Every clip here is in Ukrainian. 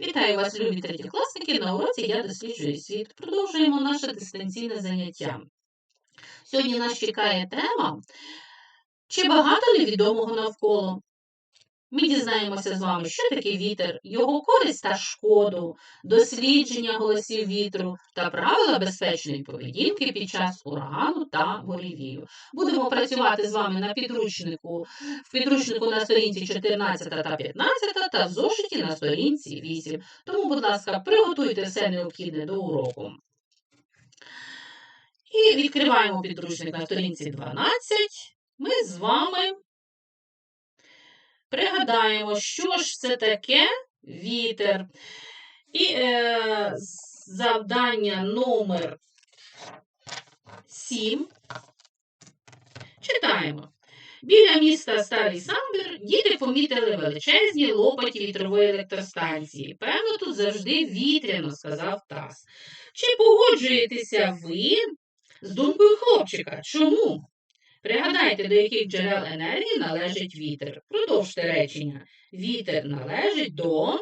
Вітаю вас, любі третєкласники! На уроці я досліджую світ. Продовжуємо наше дистанційне заняття. Сьогодні нас чекає тема чи багато невідомого навколо. Ми дізнаємося з вами, що таке вітер, його користь та шкоду, дослідження голосів вітру та правила безпечної поведінки під час урагану та буревію. Будемо працювати з вами на підручнику, в підручнику на сторінці 14 та 15 та в зошиті на сторінці 8. Тому, будь ласка, приготуйте все необхідне до уроку. І відкриваємо підручник на сторінці 12. Ми з вами пригадаємо, що ж це таке вітер. І е, завдання номер 7. Читаємо. Біля міста Старий Самбір діти помітили величезні лопаті вітрової електростанції. Певно, тут завжди вітряно, сказав Тас. Чи погоджуєтеся ви з думкою хлопчика? Чому? Пригадайте, до яких джерел енергії належить вітер. Продовжте речення. Вітер належить до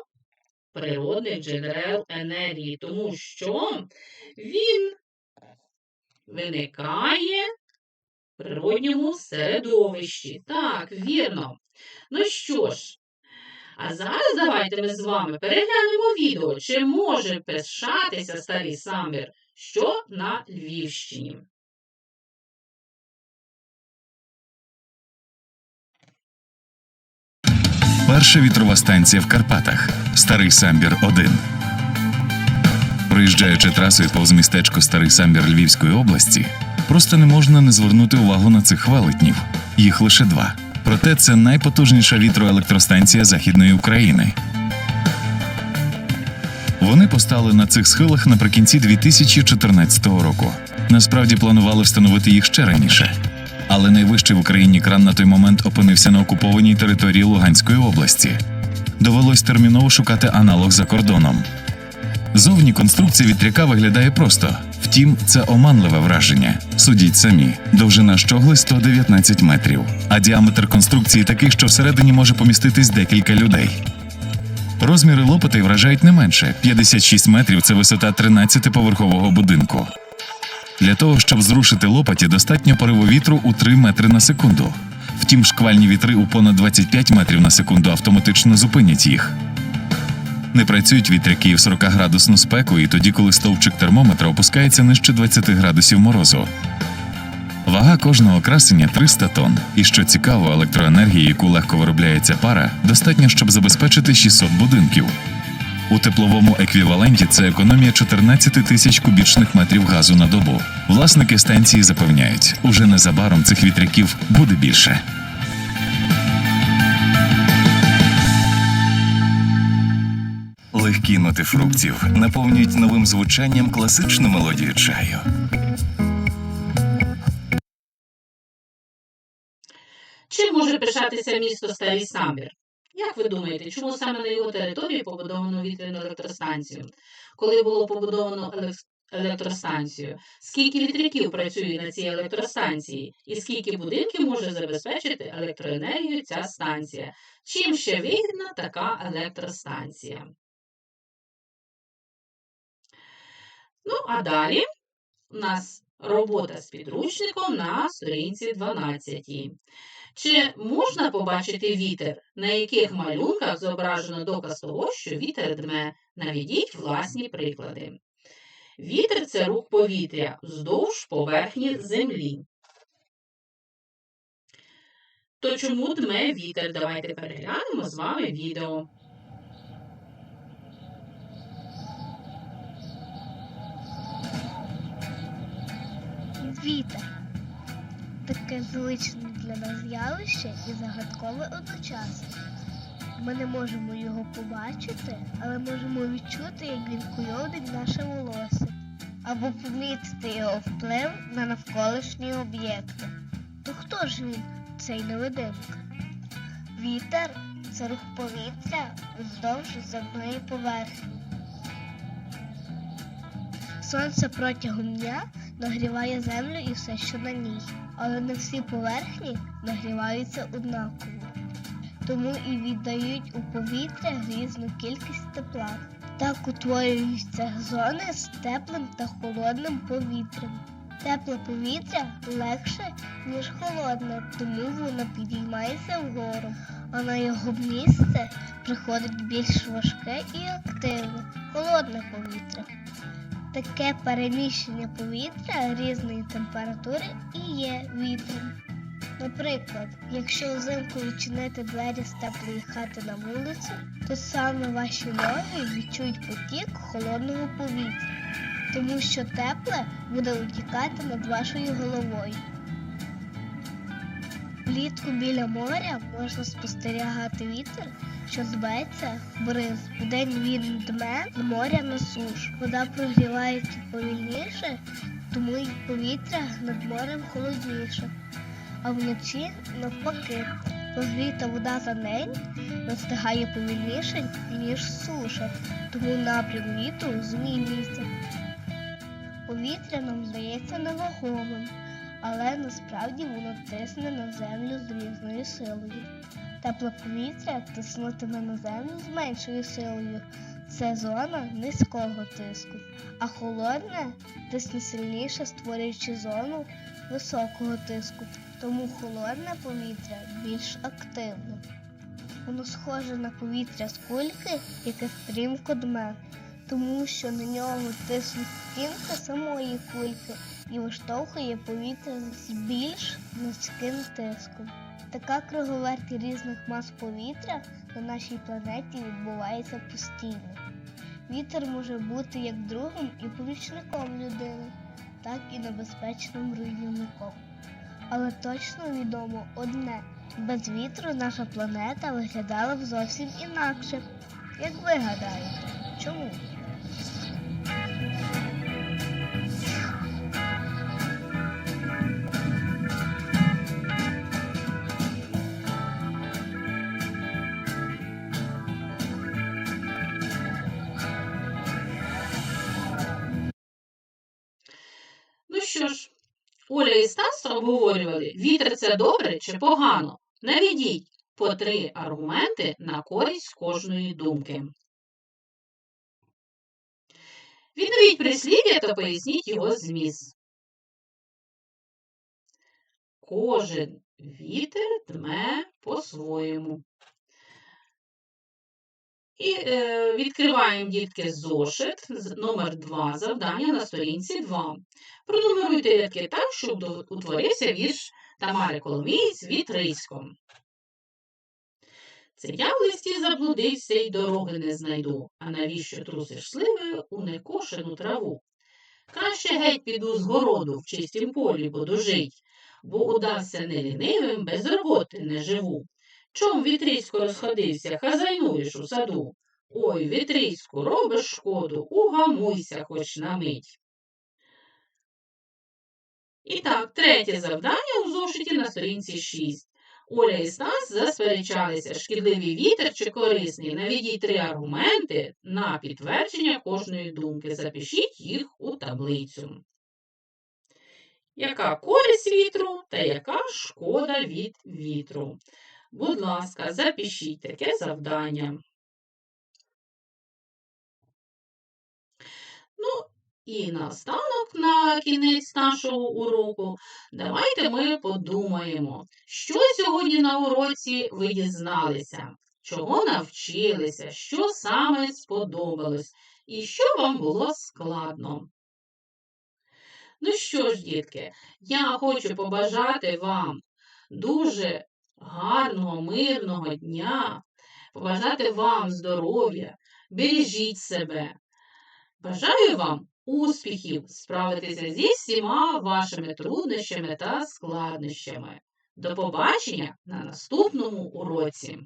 природних джерел енергії, тому що він виникає в природньому середовищі. Так, вірно. Ну що ж, а зараз давайте ми з вами переглянемо відео, чи може пишатися старий самбір, що на Львівщині. Перша вітрова станція в Карпатах. Старий Самбір 1 Проїжджаючи трасою повз містечко Старий Самбір Львівської області, просто не можна не звернути увагу на цих велетнів. Їх лише два. Проте це найпотужніша вітроелектростанція Західної України. Вони постали на цих схилах наприкінці 2014 року. Насправді планували встановити їх ще раніше. Але найвищий в Україні кран на той момент опинився на окупованій території Луганської області. Довелось терміново шукати аналог за кордоном. Зовні конструкція вітряка виглядає просто. Втім, це оманливе враження. Судіть самі. Довжина щогли 119 метрів, а діаметр конструкції такий, що всередині може поміститись декілька людей. Розміри лопатей вражають не менше 56 метрів це висота 13-поверхового будинку. Для того, щоб зрушити лопаті, достатньо пориву вітру у 3 метри на секунду. Втім, шквальні вітри у понад 25 метрів на секунду автоматично зупинять їх. Не працюють вітряки в 40-градусну спеку і тоді, коли стовпчик термометра опускається нижче 20 градусів морозу. Вага кожного красення 300 тонн. І що цікаво, електроенергії, яку легко виробляє ця пара, достатньо, щоб забезпечити 600 будинків. У тепловому еквіваленті це економія 14 тисяч кубічних метрів газу на добу. Власники станції запевняють, уже незабаром цих вітряків буде більше. Легкі ноти фруктів наповнюють новим звучанням класичну мелодію чаю. Чим може пишатися місто Старий Самбір? Як ви думаєте, чому саме на його території побудовано вітряну електростанцію? Коли було побудовано електростанцію? Скільки вітряків працює на цій електростанції? І скільки будинків може забезпечити електроенергію ця станція? Чим ще вигідна така електростанція? Ну, а далі у нас робота з підручником на сторінці 12. Чи можна побачити вітер, на яких малюнках зображено доказ того, що вітер дме? Наведіть власні приклади. Вітер це рух повітря вздовж поверхні землі. То чому дме вітер? Давайте переглянемо з вами відео. Вітер. Таке звичне для нас явище і загадкове одночасно. Ми не можемо його побачити, але можемо відчути, як він куйовдить наше волосся, або помітити його вплив на навколишні об'єкти. То хто ж він, цей невидимка? Вітер це рух повітря вздовж земної поверхні. Сонце протягом дня нагріває землю і все, що на ній, але не всі поверхні нагріваються однаково. тому і віддають у повітря різну кількість тепла. Так утворюються зони з теплим та холодним повітрям. Тепле повітря легше, ніж холодне, тому воно підіймається вгору, а на його місце приходить більш важке і активне холодне повітря. Таке переміщення повітря різної температури і є вітром. Наприклад, якщо взимку відчинити двері з теплої хати на вулицю, то саме ваші ноги відчують потік холодного повітря, тому що тепле буде утікати над вашою головою. Влітку біля моря можна спостерігати вітер, що зветься бриз. Вдень він дме з моря на суш. Вода прогрівається повільніше, тому й повітря над морем холодніше. А вночі навпаки, прогріта вода за день настигає повільніше, ніж суша, тому напрям вітру змінюється. Повітря нам здається невагомим, але насправді воно тисне на землю з різною силою. Тепле повітря тиснутиме на землю з меншою силою. Це зона низького тиску, а холодне тисне сильніше, створюючи зону високого тиску. Тому холодне повітря більш активне. Воно схоже на повітря з кульки, яке стрімко дме, тому що на нього тиснуть стінка самої кульки і виштовхує повітря з більш низьким тиском. Така круговерть різних мас повітря на нашій планеті відбувається постійно. Вітер може бути як другом і помічником людини, так і небезпечним руйнівником. Але точно відомо одне: без вітру наша планета виглядала б зовсім інакше. Як ви гадаєте, чому? Оля і Стас обговорювали, вітер це добре чи погано. Наведіть по три аргументи на користь кожної думки. Відновіть прислів'я та поясніть його зміст. Кожен вітер дме по-своєму. І е, відкриваємо, дітки, зошит з- номер 2, завдання на сторінці 2. Пронумеруйте рядки так, щоб утворився вірш Тамари Коломієць «Вітрисько». Це я в листі заблудився і дороги не знайду, а навіщо трусиш сливи у некошену траву? Краще геть піду з городу в чистім полі буду жить, бо удався не лінивим, без роботи не живу. Чом вітрісько розходився, хазяйнуєш у саду? Ой, вітріську, робиш шкоду, угамуйся хоч на мить. І так, третє завдання у зошиті на сторінці 6. Оля і Стас засперечалися, шкідливий вітер чи корисний. Наведіть три аргументи на підтвердження кожної думки. Запишіть їх у таблицю. Яка користь вітру та яка шкода від вітру? Будь ласка, запишіть таке завдання. Ну, і наостанок, на кінець нашого уроку, давайте ми подумаємо, що сьогодні на уроці ви дізналися, чого навчилися, що саме сподобалось і що вам було складно. Ну що ж, дітки, я хочу побажати вам дуже гарного, мирного дня, побажати вам здоров'я, бережіть себе. Бажаю вам успіхів справитися зі всіма вашими труднощами та складнощами. До побачення на наступному уроці!